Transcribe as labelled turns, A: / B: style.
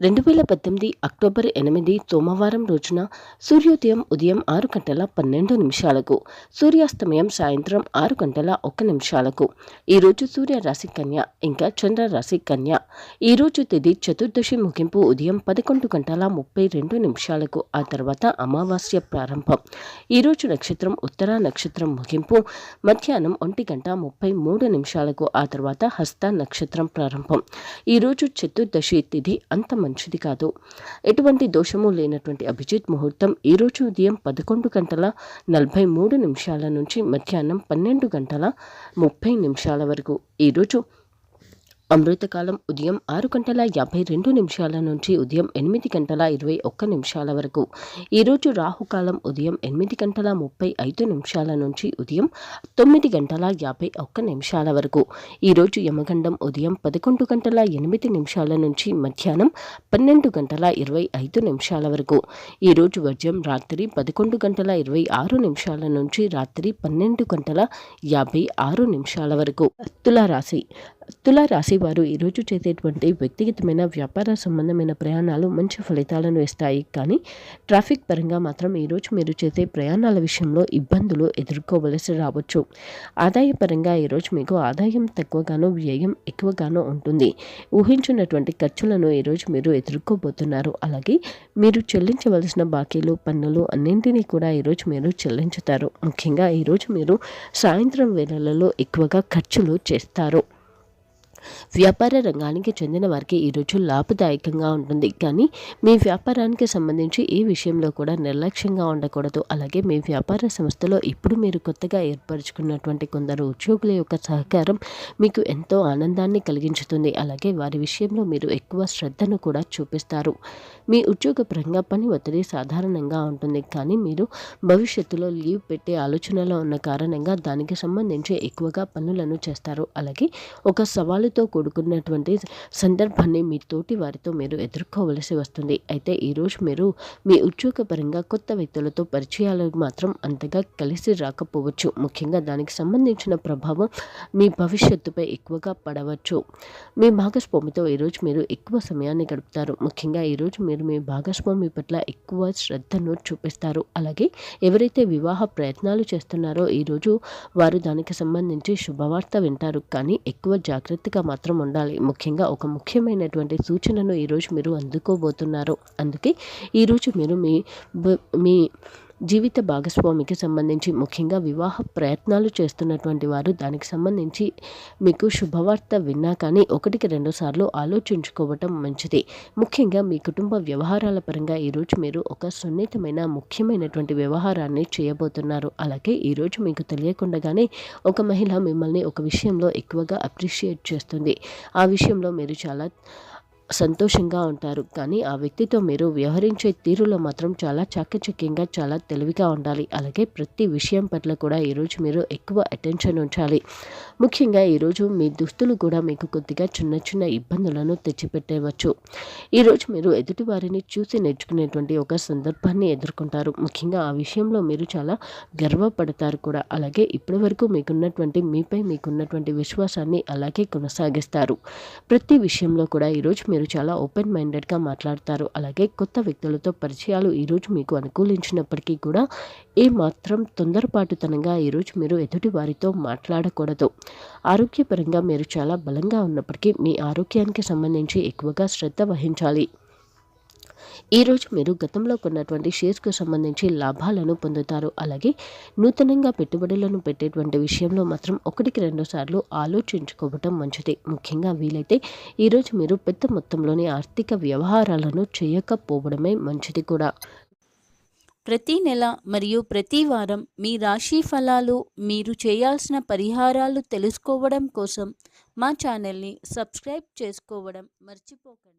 A: రెండు వేల పద్దెనిమిది అక్టోబర్ ఎనిమిది సోమవారం రోజున సూర్యోదయం ఉదయం ఆరు గంటల పన్నెండు నిమిషాలకు సూర్యాస్తమయం సాయంత్రం ఆరు గంటల ఒక్క నిమిషాలకు. ఈరోజు సూర్య రాశి కన్య ఇంకా చంద్ర రాశి కన్య. ఈరోజు తిది చతుర్దశి ముగింపు ఉదయం పదకొండు గంటల ముప్పై రెండు నిమిషాలకు ఆ తర్వాత అమావాస్య ప్రారంభం. ఈరోజు నక్షత్రం ఉత్తర నక్షత్రం ముగింపు మధ్యాహ్నం ఒంటి గంట ముప్పై మూడు నిమిషాలకు ఆ తర్వాత హస్త నక్షత్రం ప్రారంభం. ఈరోజు చతుర్దశి తిథి అంతమంది మంచిది కాదు. ఎటువంటి దోషము లేనటువంటి అభిజిత్ ముహూర్తం ఈరోజు ఉదయం పదకొండు గంటల నలభై మూడు నిమిషాల నుంచి మధ్యాహ్నం పన్నెండు గంటల ముప్పై నిమిషాల వరకు. ఈరోజు అమృతకాలం ఉదయం ఆరు గంటల యాభై రెండు నిమిషాల నుంచి ఉదయం ఎనిమిది గంటల ఇరవై ఒక్క నిమిషాల వరకు. ఈరోజు రాహుకాలం ఉదయం ఎనిమిది గంటల ముప్పై ఐదు నిమిషాల నుంచి ఉదయం తొమ్మిది గంటల యాభై ఒక్క నిమిషాల వరకు. ఈరోజు యమగండం ఉదయం పదకొండు గంటల ఎనిమిది నిమిషాల నుంచి మధ్యాహ్నం పన్నెండు గంటల ఇరవై ఐదు నిమిషాల వరకు. ఈరోజు వర్జం రాత్రి పదకొండు గంటల ఇరవై ఆరు నిమిషాల నుంచి రాత్రి పన్నెండు గంటల యాభై ఆరు నిమిషాల వరకు. తులారాశి తులారాశి వారు ఈరోజు చేసేటువంటి వ్యక్తిగతమైన వ్యాపార సంబంధమైన ప్రయాణాలు మంచి ఫలితాలను ఇస్తాయి. కానీ ట్రాఫిక్ పరంగా మాత్రం ఈరోజు మీరు చేసే ప్రయాణాల విషయంలో ఇబ్బందులు ఎదుర్కోవలసి రావచ్చు. ఆదాయపరంగా ఈరోజు మీకు ఆదాయం తక్కువగానో వ్యయం ఎక్కువగానో ఉంటుంది. ఊహించినటువంటి ఖర్చులను ఈరోజు మీరు ఎదుర్కోబోతున్నారు. అలాగే మీరు చెల్లించవలసిన బాకీలు పన్నులు అన్నింటినీ కూడా ఈరోజు మీరు చెల్లించుతారు. ముఖ్యంగా ఈరోజు మీరు సాయంత్రం వేళలలో ఎక్కువగా ఖర్చులు చేస్తారు. వ్యాపార రంగానికి చెందిన వారికి ఈరోజు లాభదాయకంగా ఉంటుంది. కానీ మీ వ్యాపారానికి సంబంధించి ఏ విషయంలో కూడా నిర్లక్ష్యంగా ఉండకూడదు. అలాగే మీ వ్యాపార సంస్థలో ఇప్పుడు మీరు కొత్తగా ఏర్పరచుకున్నటువంటి కొందరు ఉద్యోగుల యొక్క సహకారం మీకు ఎంతో ఆనందాన్ని కలిగించుతుంది. అలాగే వారి విషయంలో మీరు ఎక్కువ శ్రద్ధను కూడా చూపిస్తారు. మీ ఉద్యోగపరంగా పని ఒత్తిడి సాధారణంగా ఉంటుంది. కానీ మీరు భవిష్యత్తులో లీవ్ పెట్టే ఆలోచనలో ఉన్న కారణంగా దానికి సంబంధించి ఎక్కువగా పనులను చేస్తారు. అలాగే ఒక సవాలుతో కూడుకున్నటువంటి సందర్భాన్ని మీ తోటి వారితో మీరు ఎదుర్కోవలసి వస్తుంది. అయితే ఈరోజు మీరు మీ ఉద్యోగపరంగా కొత్త వ్యక్తులతో పరిచయాలు మాత్రం అంతగా కలిసి రాకపోవచ్చు. ముఖ్యంగా దానికి సంబంధించిన ప్రభావం మీ భవిష్యత్తుపై ఎక్కువగా పడవచ్చు. మీ భాగస్వామితో ఈరోజు మీరు ఎక్కువ సమయాన్ని గడుపుతారు. ముఖ్యంగా ఈరోజు మీరు మీ భాగస్వామి పట్ల ఎక్కువ శ్రద్ధను చూపిస్తారు. అలాగే ఎవరైతే వివాహ ప్రయత్నాలు చేస్తున్నారో ఈరోజు వారు దానికి సంబంధించి శుభవార్త వింటారు. కానీ ఎక్కువ జాగ్రత్తగా మాత్రం ఉండాలి. ముఖ్యంగా ఒక ముఖ్యమైనటువంటి సూచనను ఈరోజు మీరు అందుకోబోతున్నారు. అందుకే ఈరోజు మీరు మీ మీ జీవిత భాగస్వామికి సంబంధించి ముఖ్యంగా వివాహ ప్రయత్నాలు చేస్తున్నటువంటి వారు దానికి సంబంధించి మీకు శుభవార్త విన్నా కానీ ఒకటికి రెండు సార్లు ఆలోచించుకోవటం మంచిది. ముఖ్యంగా మీ కుటుంబ వ్యవహారాల పరంగా ఈరోజు మీరు ఒక సున్నితమైన ముఖ్యమైనటువంటి వ్యవహారాన్ని చేయబోతున్నారు. అలాగే ఈరోజు మీకు తెలియకుండానే ఒక మహిళ మిమ్మల్ని ఒక విషయంలో ఎక్కువగా అప్రిషియేట్ చేస్తుంది. ఆ విషయంలో మీరు చాలా సంతోషంగా ఉంటారు. కానీ ఆ వ్యక్తితో మీరు వ్యవహరించే తీరులో మాత్రం చాలా చాకచక్యంగా చాలా తెలివిగా ఉండాలి. అలాగే ప్రతి విషయం పట్ల కూడా ఈరోజు మీరు ఎక్కువ అటెన్షన్ ఉంచాలి. ముఖ్యంగా ఈరోజు మీ దుస్తులు కూడా మీకు కొద్దిగా చిన్న చిన్న ఇబ్బందులను తెచ్చిపెట్టవచ్చు. ఈరోజు మీరు ఎదుటి వారిని చూసి నేర్చుకునేటువంటి ఒక సందర్భాన్ని ఎదుర్కొంటారు. ముఖ్యంగా ఆ విషయంలో మీరు చాలా గర్వపడతారు కూడా. అలాగే ఇప్పటి వరకు మీకున్నటువంటి మీపై మీకున్నటువంటి విశ్వాసాన్ని అలాగే కొనసాగిస్తారు. ప్రతి విషయంలో కూడా ఈరోజు మీరు చాలా ఓపెన్ మైండెడ్గా మాట్లాడతారు. అలాగే కొత్త వ్యక్తులతో పరిచయాలు ఈరోజు మీకు అనుకూలించినప్పటికీ కూడా ఏ మాత్రం తొందరపాటుతనంగా ఈరోజు మీరు ఎదుటి వారితో మాట్లాడకూడదు. ఆరోగ్యపరంగా మీరు చాలా బలంగా ఉన్నప్పటికీ మీ ఆరోగ్యానికి సంబంధించి ఎక్కువగా శ్రద్ధ వహించాలి. ఈరోజు మీరు గతంలో కొన్నటువంటి షేర్స్కు సంబంధించి లాభాలను పొందుతారు. అలాగే నూతనంగా పెట్టుబడులను పెట్టేటువంటి విషయంలో మాత్రం ఒకటికి రెండు సార్లు ఆలోచించుకోవటం మంచిది. ముఖ్యంగా వీలైతే ఈరోజు మీరు పెద్ద మొత్తంలోని ఆర్థిక వ్యవహారాలను చేయకపోవడమే మంచిది కూడా.
B: ప్రతి నెల మరియు ప్రతి వారం మీ రాశి ఫలాలు మీరు చేయాల్సిన పరిహారాలు తెలుసుకోవడం కోసం మా ఛానల్ని సబ్స్క్రైబ్ చేసుకోవడం మర్చిపోకండి.